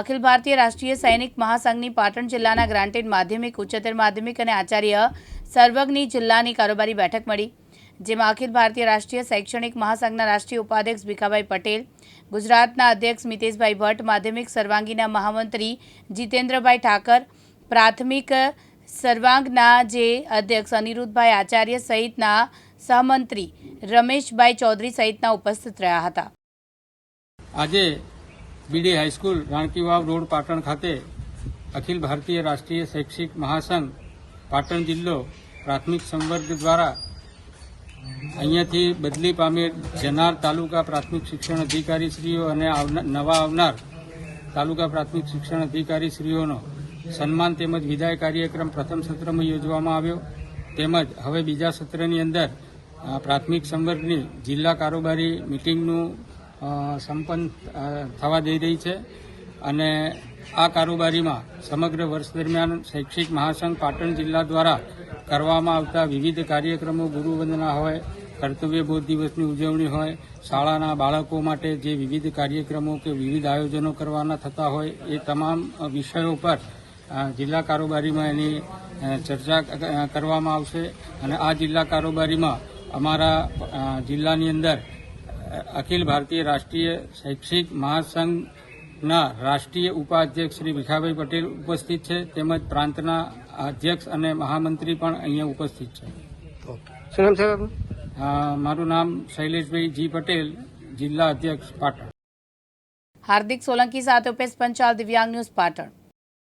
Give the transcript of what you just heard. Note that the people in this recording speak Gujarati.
અખિલ ભારતીય રાષ્ટ્રીય સૈનિક મહાસંઘની પાટણ જિલ્લાના ગ્રાન્ટેડ માધ્યમિક, ઉચ્ચતર માધ્યમિક અને આચાર્ય સર્વજ્ઞની જિલ્લાની કારોબારી બેઠક મળી, જેમાં અખિલ ભારતીય રાષ્ટ્રીય શૈક્ષણિક મહાસંઘના રાષ્ટ્રીય ઉપાધ્યક્ષ ભીખાભાઈ પટેલ, ગુજરાતના અધ્યક્ષ મિતેશભાઈ ભટ્ટ, માધ્યમિક સર્વાંગીના મહામંત્રી જીતેન્દ્રભાઈ ઠાકર, પ્રાથમિક સર્વાંગના જે અધ્યક્ષ અનિરુદ્ધભાઈ આચાર્ય સહિતના સહમંત્રી રમેશભાઈ ચૌધરી સહિતના ઉપસ્થિત રહ્યા હતા. આજે BD high school, Rani ki Vav road, Patan ખાતે અખિલ ભારતીય રાષ્ટ્રીય શૈક્ષિક મહાસંઘ, પાટણ જિલ્લો પ્રાથમિક સંવર્ગ દ્વારા અહીંયાથી બદલી પામેલ જનાર તાલુકા પ્રાથમિક શિક્ષણ અધિકારીશ્રીઓ અને નવા આવનાર તાલુકા પ્રાથમિક શિક્ષણ અધિકારીશ્રીઓનો સન્માન તેમજ વિદાય કાર્યક્રમ પ્રથમ સત્રમાં યોજવામાં આવ્યો. તેમજ હવે બીજા સત્રની અંદર પ્રાથમિક સંવર્ગની જિલ્લા કારોબારી મિટિંગનું સંપન્ન થવા જઈ રહી છે અને આ કારોબારીમાં સમગ્ર વર્ષ દરમિયાન શૈક્ષિક મહાસંઘ પાટણ જિલ્લા દ્વારા કરવામાં આવતા વિવિધ કાર્યક્રમો ગુરુવંદના હોય, કર્તવ્ય બોધ દિવસની ઉજવણી હોય, શાળાના બાળકો માટે જે વિવિધ કાર્યક્રમો કે વિવિધ આયોજનો કરવાના થતા હોય, એ તમામ વિષયો પર જિલ્લા કારોબારીમાં એની ચર્ચા કરવામાં આવશે. અને આ જિલ્લા કારોબારીમાં અમારા જિલ્લાની અંદર અખિલ ભારતીય રાષ્ટ્રીય શૈક્ષિક મહાસંઘના રાષ્ટ્રીય ઉપાધ્યક્ષ શ્રી ભીખાભાઈ પટેલ ઉપસ્થિત છે તેમજ પ્રાંતના અધ્યક્ષ અને મહામંત્રી પણ અહીંયા ઉપસ્થિત છે. શું નામ સાહેબ મારું નામ શૈલેષભાઈ જી પટેલ જિલ્લા અધ્યક્ષ પાટણ. હાર્દિક સોલંકી સાથે ઉપેશ પંચાલ દિવ્યાંગ ન્યૂઝ પાટણ.